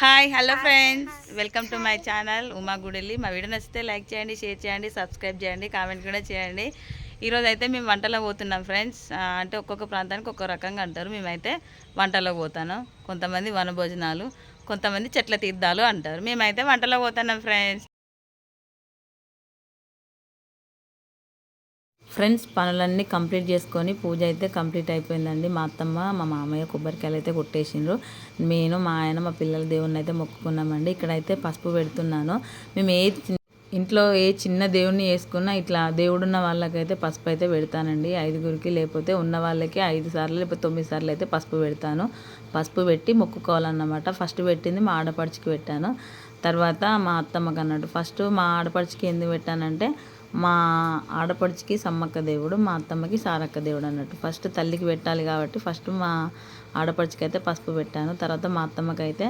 Hi hello friends welcome to my channel Uma గుడిల్లి మా video నచ్చితే like చేయండి share చేయండి సబ్స్క్రైబ్ చేయండి కామెంట్ కూడా చేయండి. ఈరోజు అయితే మేము వంటలో పోతున్నాం ఫ్రెండ్స్ అంటే ఒక్కొక్క ప్రాంతానికి ఒక్కో రకంగా అంటారు. మేమైతే వంటలో పోతాను. కొంతమంది వనభోజనాలు కొంతమంది చెట్ల తీర్థాలు అంటారు. మేమైతే వంటలో పోతున్నాం ఫ్రెండ్స్ ఫ్రెండ్స్ పనులన్నీ కంప్లీట్ చేసుకొని పూజ అయితే కంప్లీట్ అయిపోయిందండి. మా అత్తమ్మ మా మామయ్య కొబ్బరికాయలు అయితే కొట్టేసిండ్రు. నేను మా ఆయన మా పిల్లల దేవుణ్ణి అయితే మొక్కుకున్నామండి. ఇక్కడైతే పసుపు పెడుతున్నాను. మేము ఏ ఇంట్లో ఏ చిన్న దేవుణ్ణి వేసుకున్నా ఇట్లా దేవుడున్న వాళ్ళకైతే పసుపు అయితే పెడతానండి. ఐదుగురికి లేకపోతే ఉన్న వాళ్ళకి ఐదు సార్లు లేకపోతే తొమ్మిది సార్లు అయితే పసుపు పెడతాను. పసుపు పెట్టి మొక్కుకోవాలన్నమాట. ఫస్ట్ పెట్టింది మా ఆడపడుచుకి పెట్టాను. తర్వాత మా అత్తమ్మకి అన్నట్టు. ఫస్ట్ మా ఆడపడుచుకి ఎందుకు పెట్టానంటే మా ఆడపడుచుకి సమ్మక్క దేవుడు మా అత్తమ్మకి సారక్క దేవుడు అన్నట్టు. ఫస్ట్ తల్లికి పెట్టాలి కాబట్టి ఫస్ట్ మా ఆడపడుచుకి అయితే పసుపు పెట్టాను. తర్వాత మా అత్తమ్మకి అయితే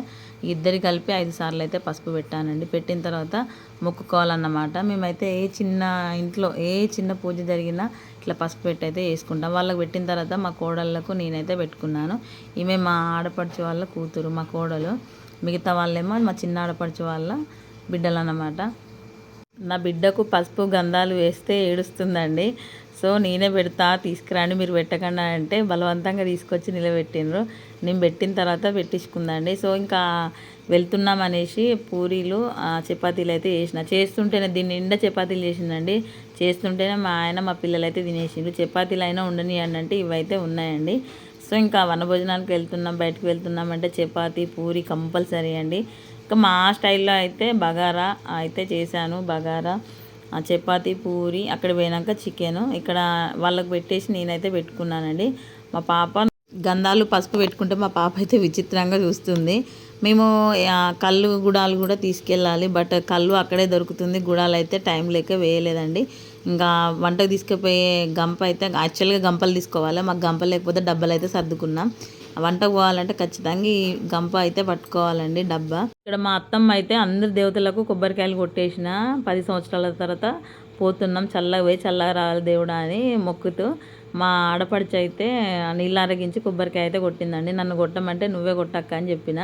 ఇద్దరి కలిపి ఐదు సార్లు అయితే పసుపు పెట్టానండి. పెట్టిన తర్వాత మొక్కుకోవాలన్నమాట. మేమైతే ఏ చిన్న ఇంట్లో ఏ చిన్న పూజ జరిగినా ఇట్లా పసుపు పెట్టి అయితే వేసుకుంటాం. వాళ్ళకి పెట్టిన తర్వాత మా కోడళ్ళకు నేనైతే పెట్టుకున్నాను. ఈమె మా ఆడపడుచు వాళ్ళ కూతురు మా కోడలు. మిగతా వాళ్ళేమో మా చిన్న ఆడపడుచు వాళ్ళ బిడ్డలు అన్నమాట నా బిడ్డకు పసుపు గంధాలు వేస్తే ఏడుస్తుందండి. సో నేనే పెడతా తీసుకురండి మీరు పెట్టకుండా అంటే బలవంతంగా తీసుకొచ్చి నిలబెట్టిండ్రు. నేను పెట్టిన తర్వాత పెట్టించుకుందండి. సో ఇంకా వెళ్తున్నాం అనేసి పూరీలు చపాతీలు అయితే చేసిన. చేస్తుంటేనే దీని నిండా చపాతీలు చేసిందండి. చేస్తుంటేనే మా ఆయన మా పిల్లలు అయితే తినేసిండ్రు. చపాతీలు అయినా ఉండనియండి అంటే ఇవైతే ఉన్నాయండి. సో ఇంకా వనభోజనానికి వెళ్తున్నాం బయటకు వెళ్తున్నాం అంటే చపాతీ పూరి కంపల్సరీ అండి. మా స్టైల్లో అయితే బగారా అయితే చేశాను బగారా ఆ చపాతి పూరి అక్కడ పోయినాక చికెన్. ఇక్కడ వాళ్ళకి పెట్టేసి నేనైతే పెట్టుకున్నానండి. మా పాప గంధాలు పసుపు పెట్టుకుంటే మా పాప అయితే విచిత్రంగా చూస్తుంది. మేము కళ్ళు గుడాలు కూడా తీసుకెళ్ళాలి బట్ కళ్ళు అక్కడే దొరుకుతుంది. గుడాలు అయితే టైం లేక వేయలేదండి. ఇంకా వంటకు తీసుకుపోయే గంప అయితే యాక్చువల్గా గంపలు తీసుకోవాలి మాకు గంప లేకపోతే డబ్బలు అయితే సర్దుకున్నాం. వంటకు పోవాలంటే ఖచ్చితంగా ఈ గంప అయితే పట్టుకోవాలండి డబ్బా. ఇక్కడ మా అత్తమ్మ అయితే అందరి దేవతలకు కొబ్బరికాయలు కొట్టేసిన పది సంవత్సరాల తర్వాత పోతున్నాం చల్లగా పోయి చల్లగా రావాలి దేవుడా అని మొక్కుతూ. మా ఆడపడుచు అయితే నీళ్ళు అరగించి కొబ్బరికాయ అయితే కొట్టిందండి నన్ను కొట్టమంటే నువ్వే కొట్టక్క అని చెప్పిన.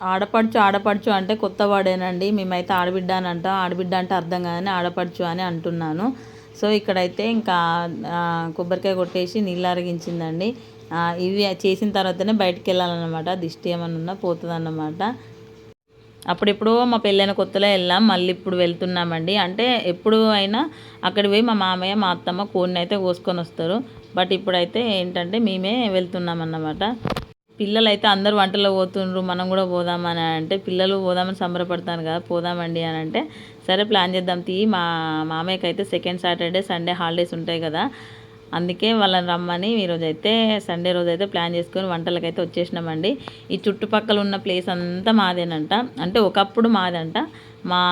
ఆడపడుచు ఆడపడుచు అంటే కొత్త వాడేనండి మేమైతే ఆడబిడ్డ అని అంటాం ఆడబిడ్డ అంటే అర్థం కాదని ఆడపడుచు అని అంటున్నాను. సో ఇక్కడైతే ఇంకా కొబ్బరికాయ కొట్టేసి నీళ్ళు అరిగించిందండి. ఇవి చేసిన తర్వాతనే బయటికి వెళ్ళాలన్నమాట. దిష్టి ఏమన్నా ఉన్నా పోతుంది అన్నమాట అప్పుడెప్పుడో మా పెళ్ళైన కొత్తలో వెళ్ళాం. మళ్ళీ ఇప్పుడు వెళ్తున్నామండి. అంటే ఎప్పుడు అయినా అక్కడ పోయి మా మామయ్య మా అత్తమ్మ కోడిని అయితే కోసుకొని వస్తారు. బట్ ఇప్పుడైతే ఏంటంటే మేమే వెళ్తున్నాం అన్నమాట పిల్లలు అయితే అందరు వంటలో పోతుండ్రు మనం కూడా పోదామని అంటే పిల్లలు పోదామని సంబరపడతాను కదా పోదామండి అని అంటే సరే ప్లాన్ చేద్దాం. తీ మా మామయ్యకి అయితే సెకండ్ సాటర్డే సండే హాలిడేస్ ఉంటాయి కదా అందుకే వాళ్ళని రమ్మని ఈరోజు అయితే సండే రోజు అయితే ప్లాన్ చేసుకొని వంటలకైతే వచ్చేసినామండి. ఈ చుట్టుపక్కల ఉన్న ప్లేస్ అంతా మాదేనంట అంటే ఒకప్పుడు మాదంట. మా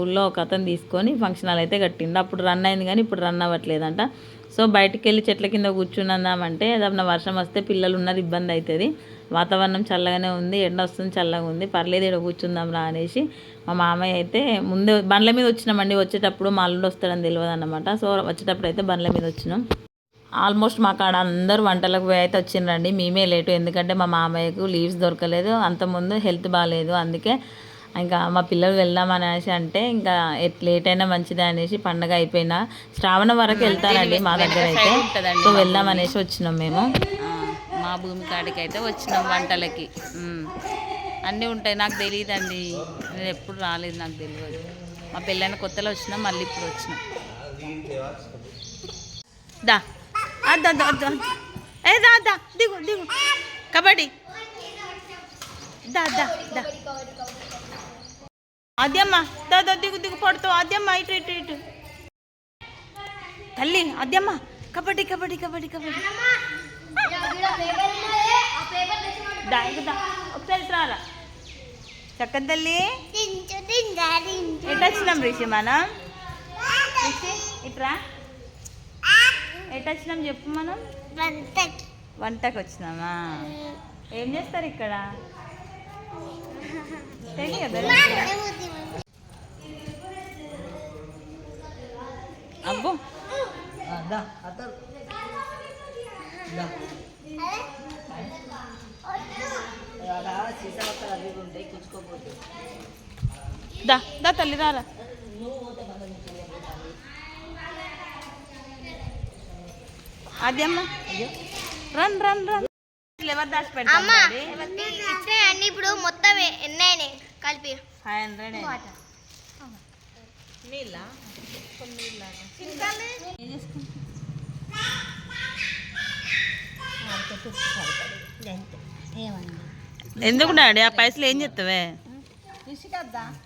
ఊళ్ళో ఒక అతను తీసుకొని ఫంక్షన్ హాల్ అయితే కట్టిండు అప్పుడు రన్ అయింది కానీ ఇప్పుడు రన్ అవ్వట్లేదంట. సో బయటికి వెళ్ళి చెట్ల కింద కూర్చున్నామంటే ఏదన్నా వర్షం వస్తే పిల్లలు ఉన్నారు ఇబ్బంది అవుతుంది వాతావరణం చల్లగానే ఉంది ఎండ వస్తుంది చల్లగా ఉంది. పర్లేదు ఇక్కడ కూర్చుందాం రా అనేసి మా మామయ్య అయితే ముందే బండ్ల మీద వచ్చినామండి. వచ్చేటప్పుడు మా అల్లుడు వస్తాడని తెలియదు అనమాట సో వచ్చేటప్పుడు అయితే బండ్ల మీద వచ్చినాం. ఆల్మోస్ట్ మా కాడ అందరూ వంటలకు పోయి అయితే వచ్చిండ్రండి. మేమే లేటు ఎందుకంటే మా మామయ్యకు లీవ్స్ దొరకలేదు. అంతకుముందు హెల్త్ బాగాలేదు అందుకే ఇంకా మా పిల్లలు వెళ్దాం అనేసి అంటే ఇంకా లేట్ అయినా మంచిదే అనేసి పండగ అయిపోయినా శ్రావణ వరకు వెళ్తారండి మా దగ్గర అయితే. సో వెళ్దాం అనేసి వచ్చినాం మేము. మా భూమి కాడికి అయితే వచ్చినాం వంటలకి. అన్నీ ఉంటాయి నాకు తెలియదండి. నేను ఎప్పుడు రాలేదు నాకు తెలియదు. మా పెళ్ళైన కొత్తలో వచ్చినాం మళ్ళీ ఇప్పుడు వచ్చినాం. దా. అద్దా ఏ దా దా. దిగు దిగు. కబడ్డీ. దా దా దా. అద్యమ్మ దా దా దిగు దిగు పడుతావు అద్యమ్మ ఇటు ఇటు ఇటు. తల్లి అద్యమ్మ. కబడ్డీ కబడ్డీ కబడ్డీ కబడ్డీ. ఒకసారి రారా. చక్కని తల్లి. ఎటు వచ్చినాం రిషి మనం? ఇట్రా ఎటు వచ్చినాం చెప్పు మనం? వంటకు వచ్చినామా? ఏం చేస్తారు ఇక్కడ? అబ్బో. దా దా. తల్లి రారా అది అమ్మ. Run run run. ఎవరు దాచి ఇప్పుడు మొత్తం కలిపి. ఫైవ్ హండ్రెడ్ నీళ్ళ? ఎందుకు డాడీ? ఆ పైసలు ఏం చేస్తావే?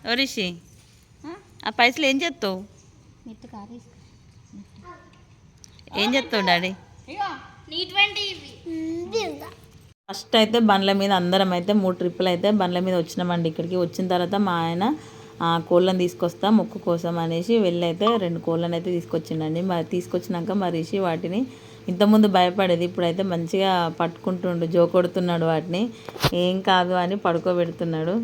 ఓ రిషి. ఆ పైసలు ఏం చేస్తావు? ఏం చేస్తావు డాడీ? ఫస్ట్ అయితే బండ్ల మీద అందరం అయితే మూడు ట్రిప్పులు అయితే బండ్ల మీద వచ్చినామండి. ఇక్కడికి వచ్చిన తర్వాత మా ఆయన ఆ, కోళ్ళని తీసుకొస్తా మొక్కు కోసం అనేసి వెళ్ళి అయితే రెండు కోళ్ళని అయితే తీసుకొచ్చిండండి. మరి తీసుకొచ్చినాక మా వాటిని ఇంతకుముందు భయపడేది ఇప్పుడైతే మంచిగా పట్టుకుంటుండు జోకొడుతున్నాడు వాటిని. ఏం కాదు అని పడుకోబెడుతున్నాడు.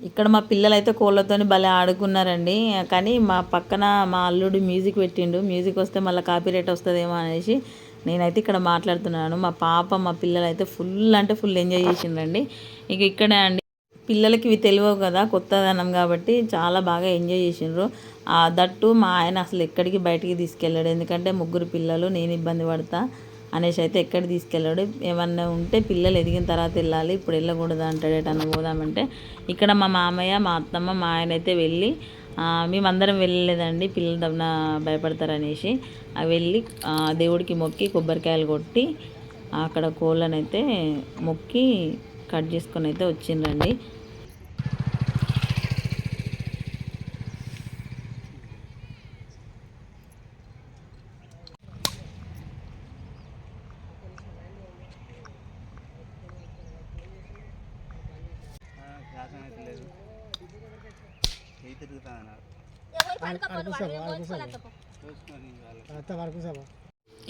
ఇక్కడ మా పిల్లలు అయితే కోళ్ళతోని భలే ఆడుకున్నారండి. కానీ మా పక్కన మా అల్లుడు మ్యూజిక్ పెట్టిండు. మ్యూజిక్ వస్తే మళ్ళీ కాపీరైట్ వస్తుందేమో అనేసి నేనైతే ఇక్కడ మాట్లాడుతున్నాను. మా పాప మా పిల్లలు అయితే ఫుల్ అంటే ఫుల్ ఎంజాయ్ చేసిండ్రండి. ఇక ఇక్కడే అండి. పిల్లలకి ఇవి తెలియవు కదా కొత్తదనం కాబట్టి చాలా బాగా ఎంజాయ్ చేసిండ్రు. ఆ దట్టు మా ఆయన అసలు ఎక్కడికి బయటికి తీసుకెళ్ళాడు. ఎందుకంటే ముగ్గురు పిల్లలు నేను ఇబ్బంది పడతా అనేసి అయితే ఎక్కడికి తీసుకెళ్ళాడు. ఏమన్నా ఉంటే పిల్లలు ఎదిగిన తర్వాత వెళ్ళాలి ఇప్పుడు వెళ్ళకూడదు అంటాడు ఎటన్నా పోదామంటే. ఇక్కడ మా మామయ్య మా అత్తమ్మ మా ఆయన అయితే వెళ్ళి మేమందరం వెళ్ళలేదండి. పిల్లలు దమ్న భయపడతారనేసి. వెళ్ళి దేవుడికి మొక్కి కొబ్బరికాయలు కొట్టి అక్కడ కోళ్ళనైతే అయితే మొక్కి కట్ చేసుకొని అయితే వచ్చిండ్రండి.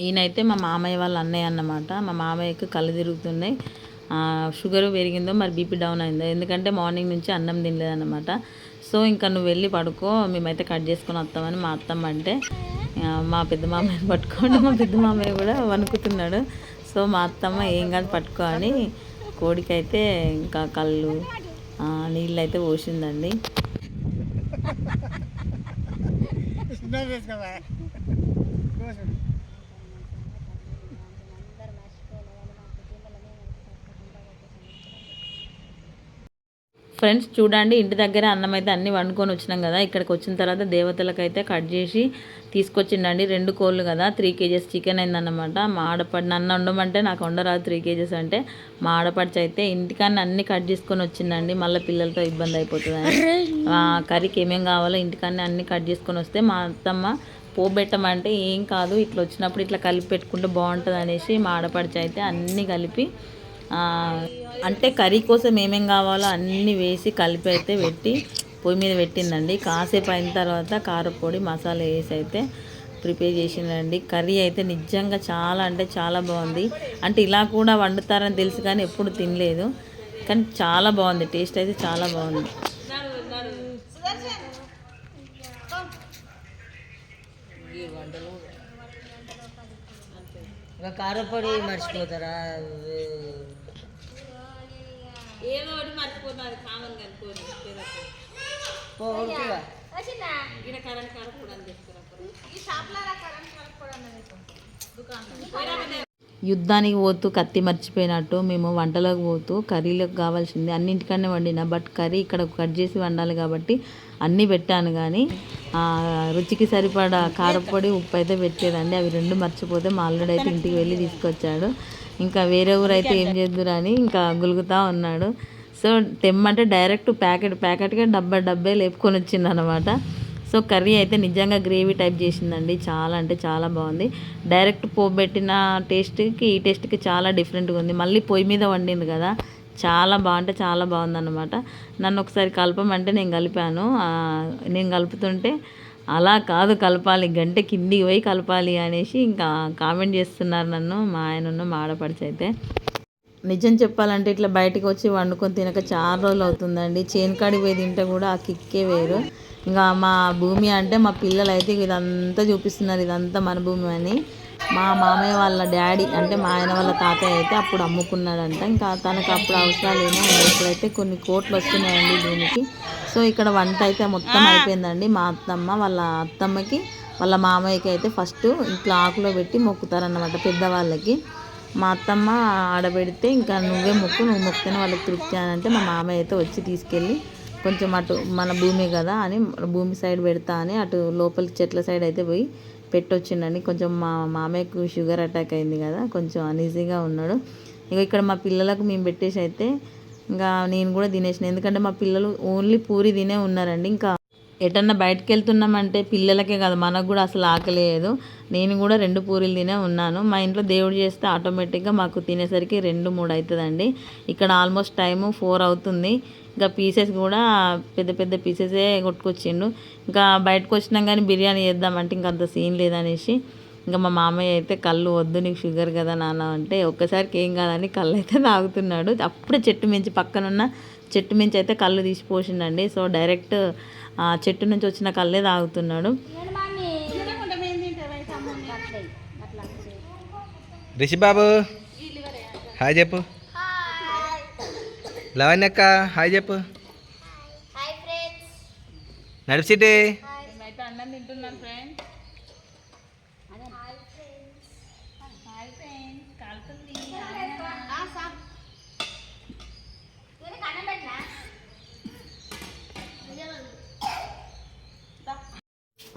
ఈయనైతే మా మామయ్య వాళ్ళ అన్నయ్య అన్నమాట. మా మామయ్యకి కళ్ళు తిరుగుతున్నాయి. షుగర్ పెరిగిందో మరి బీపీ డౌన్ అయిందో. ఎందుకంటే మార్నింగ్ నుంచి అన్నం తినలేదన్నమాట. సో ఇంకా నువ్వు వెళ్ళి పడుకో మేమైతే కట్ చేసుకొని వస్తామని మా అత్తమ్మ అంటే మా పెద్ద మామయ్య పట్టుకోండి. మా పెద్ద మామయ్య కూడా వణుకుతున్నాడు. సో మా అత్తమ్మ ఏం కాదు పట్టుకో అని కోడికైతే ఇంకా కళ్ళు నీళ్ళు అయితే పోసిందండి. Não gonna vai. ఫ్రెండ్స్ చూడండి ఇంటి దగ్గర అన్నం అయితే అన్ని వండుకొని వచ్చినాం కదా. ఇక్కడికి వచ్చిన తర్వాత దేవతలకైతే కట్ చేసి తీసుకొచ్చిండండి. రెండు కోళ్ళు కదా త్రీ కేజెస్ చికెన్ అయిందన్నమాట. మా ఆడపడి నన్ను వండమంటే నాకు వండరాదు త్రీ కేజెస్ అంటే. మా ఆడపడిచి అయితే ఇంటికాన్ని అన్ని కట్ చేసుకొని వచ్చిందండి మళ్ళీ పిల్లలతో ఇబ్బంది అయిపోతుంది ఆ కర్రీకి ఏమేం కావాలో ఇంటికాన్ని అన్ని కట్ చేసుకొని వస్తే మా అత్తమ్మ పోబెట్టమంటే ఏం కాదు ఇట్లా వచ్చినప్పుడు ఇట్లా కలిపి పెట్టుకుంటే బాగుంటుంది అనేసి మా ఆడపడిచి అయితే అన్నీ కలిపి అంటే కర్రీ కోసం ఏమేం కావాలో అన్నీ వేసి కలిపి అయితే పెట్టి పొయ్యి మీద పెట్టిందండి. కాసేపు అయిన తర్వాత కారపొడి మసాలా వేసి అయితే ప్రిపేర్ చేసిందండి. కర్రీ అయితే నిజంగా చాలా అంటే చాలా బాగుంది. అంటే ఇలా కూడా వండుతారని తెలుసు కానీ ఎప్పుడు తినలేదు. కానీ చాలా బాగుంది. టేస్ట్ అయితే చాలా బాగుంది. కారపొడి మర్చిపోతారా? ఏదో ఒకటి మర్చిపోతుంది కామన్ ఉరుకుగా. యుద్ధానికి పోతూ కత్తి మర్చిపోయినట్టు మేము వంటలకు పోతూ కర్రీలకు కావాల్సింది అన్నింటికన్నా వండిన బట్ కర్రీ ఇక్కడ కట్ చేసి వండాలి కాబట్టి అన్నీ పెట్టాను కానీ ఆ, రుచికి సరిపడా కారపొడి ఉప్పు అయితే పెట్టలేదండి అవి రెండు మర్చిపోతే మా అల్లుడు అయితే ఇంటికి వెళ్ళి తీసుకొచ్చాడు. ఇంకా వేరే ఊరు అయితే ఏం చేద్దురని ఇంకా గులుగుతా ఉన్నాడు. సో తెమ్మంటే డైరెక్ట్ ప్యాకెట్ ప్యాకెట్గా డబ్బా డబ్బే లేపుకొని వచ్చింది అనమాట సో కర్రీ అయితే నిజంగా గ్రేవీ టైప్ చేసిందండి. చాలా అంటే చాలా బాగుంది. డైరెక్ట్ పోబెట్టిన టేస్ట్కి ఈ టేస్ట్కి చాలా డిఫరెంట్గా ఉంది. మళ్ళీ పొయ్యి మీద వండింది కదా. చాలా బాగుంటే చాలా బాగుందన్నమాట. నన్ను ఒకసారి కలపమంటే నేను కలిపాను. నేను కలుపుతుంటే అలా కాదు కలపాలి గంట కిందికి పోయి కలపాలి అనేసి ఇంకా కామెంట్ చేస్తున్నారు నన్ను మా ఆయన మా మాడపడిచైతే నిజం చెప్పాలంటే ఇట్లా బయటకు వచ్చి వండుకొని తినక చాలా రోజులు అవుతుందండి. చేనుకాడి పోయి తింటే కూడా ఆ కిక్కే వేరు. ఇంకా మా భూమి అంటే మా పిల్లలు అయితే ఇదంతా చూపిస్తున్నారు ఇదంతా మన భూమి అని. మా మామయ్య వాళ్ళ డాడీ అంటే మా ఆయన వాళ్ళ తాతయ్య అయితే అప్పుడు అమ్ముకున్నాడంట. ఇంకా తనకు అప్పుడు అవసరాలు ఏమో ఇప్పుడైతే కొన్ని కోట్లు వస్తున్నాయండి దీనికి సో ఇక్కడ వంట అయితే మొత్తం అయిపోయిందండి. మా అత్తమ్మ వాళ్ళ అత్తమ్మకి వాళ్ళ మామయ్యకి అయితే ఫస్ట్ ఇంట్లో ఆకులో పెట్టి మొక్కుతారన్నమాట పెద్దవాళ్ళకి. మా అత్తమ్మ ఆడబెడితే ఇంకా నువ్వే మొక్కు నువ్వు మొక్కుతేనే వాళ్ళకి తృప్తి అని అంటే మా మామయ్య అయితే వచ్చి తీసుకెళ్ళి కొంచెం అటు మన భూమి కదా అని భూమి సైడ్ పెడతా అని అటు లోపలి చెట్ల సైడ్ అయితే పోయి పెట్టొచ్చిండండి. కొంచెం మా మామయ్యకు షుగర్ అటాక్ అయింది కదా కొంచెం అనీజీగా ఉన్నాడు. ఇక ఇక్కడ మా పిల్లలకు మేము పెట్టేసి అయితే ఇంకా నేను కూడా తినేసిన. ఎందుకంటే మా పిల్లలు ఓన్లీ పూరి తినే ఉన్నారండి. ఇంకా ఎటన్నా బయటకు వెళ్తున్నామంటే పిల్లలకే కాదు మనకు కూడా అసలు ఆకలేదు. నేను కూడా రెండు పూరీలు తినే ఉన్నాను. మా ఇంట్లో దేవుడు చేస్తే ఆటోమేటిక్గా మాకు తినేసరికి రెండు మూడు అవుతుందండి ఇక్కడ ఆల్మోస్ట్ టైము ఫోర్ అవుతుంది. ఇంకా పీసెస్ కూడా పెద్ద పెద్ద పీసెసే కొట్టుకొచ్చిండు. ఇంకా బయటకు వచ్చినాం కానీ బిర్యానీ చేద్దామంటే ఇంకా అంత సీన్ లేదనేసి. ఇంకా మా మామయ్య అయితే కళ్ళు వద్దు నీకు షుగర్ కదా నాన్న అంటే ఒక్కసారికి ఏం కాదని కళ్ళు అయితే తాగుతున్నాడు. అప్పుడే చెట్టు మించి పక్కనున్న చెట్టు మించి అయితే కళ్ళు తీసి పోసిండండి. సో డైరెక్ట్ ఆ చెట్టు నుంచి వచ్చిన కళ్ళే తాగుతున్నాడు. రిషి బాబు హాయ్ చెప్పు. లవణ్యక్క హాయ్ చెప్పు. హాయ్ ఫ్రెండ్స్ నడిపిసిటే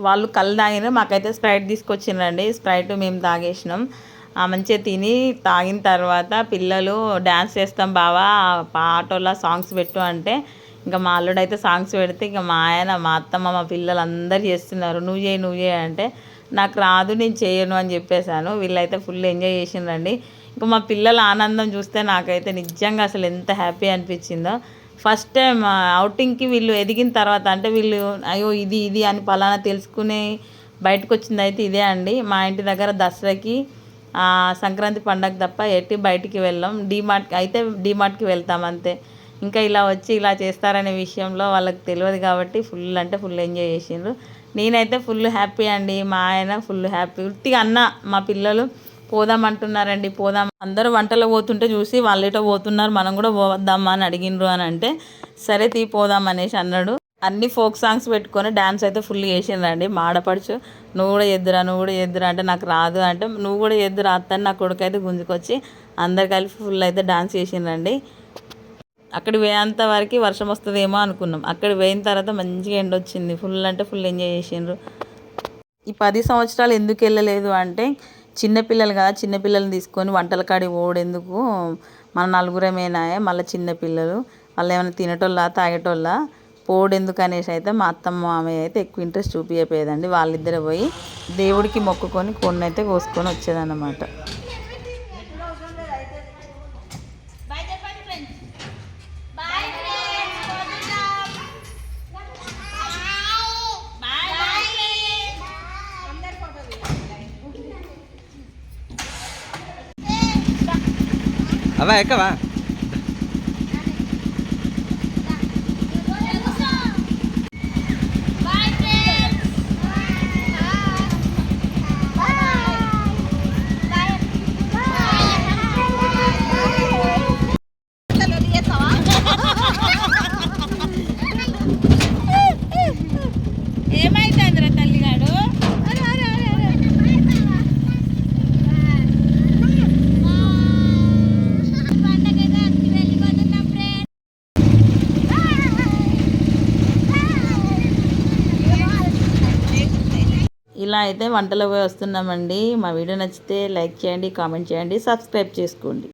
వాళ్ళు కళ్ళు తాగిన మాకైతే స్ప్రైట్ తీసుకొచ్చిండ్రండి స్ప్రైట్ మేము తాగేసినాం. ఆ మంచిగా తిని తాగిన తర్వాత పిల్లలు డ్యాన్స్ చేస్తాం బావా ఆటోలో సాంగ్స్ పెట్టు అంటే ఇంకా మా అల్లుడు అయితే సాంగ్స్ పెడితే ఇంకా మా ఆయన మా అత్తమ్మ మా పిల్లలు అందరు చేస్తున్నారు. నువ్వు చేయి నువ్వు చేయి అంటే నాకు రాదు నేను చేయను అని చెప్పేశాను. వీళ్ళైతే ఫుల్ ఎంజాయ్ చేసిండ్రండి ఇంకా మా పిల్లల ఆనందం చూస్తే నాకైతే నిజంగా అసలు ఎంత హ్యాపీ అనిపించిందో. ఫస్ట్ టైం అవుటింగ్కి వీళ్ళు ఎదిగిన తర్వాత అంటే వీళ్ళు అయ్యో ఇది ఇది అని పలానా తెలుసుకునే బయటకు వచ్చింది అయితే ఇదే అండి. మా ఇంటి దగ్గర దసరాకి సంక్రాంతి పండగ తప్ప ఎట్టి బయటికి వెళ్ళాం. డీమార్ట్కి అయితే డీమార్ట్కి వెళ్తాం అంతే. ఇంకా ఇలా వచ్చి ఇలా చేస్తారనే విషయంలో వాళ్ళకి తెలియదు కాబట్టి ఫుల్ అంటే ఫుల్ ఎంజాయ్ చేసిండ్రు. నేనైతే ఫుల్ హ్యాపీ అండి. మా ఆయన ఫుల్ హ్యాపీ. ఉట్టిగా అన్న మా పిల్లలు పోదాం అంటున్నారండి పోదాం. అందరూ వంటలో పోతుంటే చూసి వాళ్ళేటో పోతున్నారు మనం కూడా పోదామా అని అడిగిండ్రు అని అంటే సరే తీ పోదాం అనేసి అన్నాడు. అన్ని ఫోక్ సాంగ్స్ పెట్టుకొని డ్యాన్స్ అయితే ఫుల్ చేసిండ్రండి. మాడపడుచు నువ్వు కూడా ఎద్దురా నువ్వు కూడా ఎద్దురా అంటే నాకు రాదు అంటే నువ్వు కూడా ఎద్దురా అత్తని నా కొడుకు అయితే గుంజుకొచ్చి అందరు కలిపి ఫుల్ అయితే డాన్స్ చేసిండ్రండి. అక్కడ పోయేంత వరకు వర్షం వస్తుందేమో అనుకున్నాం. అక్కడ పోయిన తర్వాత మంచిగా ఎండ వచ్చింది. ఫుల్ అంటే ఫుల్ ఎంజాయ్ చేసిండ్రు. ఈ పది సంవత్సరాలు ఎందుకు వెళ్ళలేదు అంటే చిన్నపిల్లలు కదా చిన్నపిల్లల్ని తీసుకొని వంటల కాడికి పోవడెందుకు? మన నలుగురమేనాయే మళ్ళీ చిన్నపిల్లలు వాళ్ళు ఏమైనా తినేటోళ్ళ తాగేటోళ్ళ? పోవడెందుకు అనేసి అయితే మా అత్తమ్మ మామయ్య అయితే ఎక్కువ ఇంట్రెస్ట్ చూపించపోయేదండి వాళ్ళిద్దరే పోయి దేవుడికి మొక్కుకొని కొన్ని అయితే కోసుకొని వచ్చేదన్నమాట బాయ్ ఫ్రెండ్స్ పోతున్నాం బాయ్ బాయ్ అవా ఎక్కవా అయితే వంటలు పోయి వస్తున్నామండి. మా వీడియో నచ్చితే లైక్ చేయండి కామెంట్ చేయండి సబ్స్క్రైబ్ చేసుకోండి.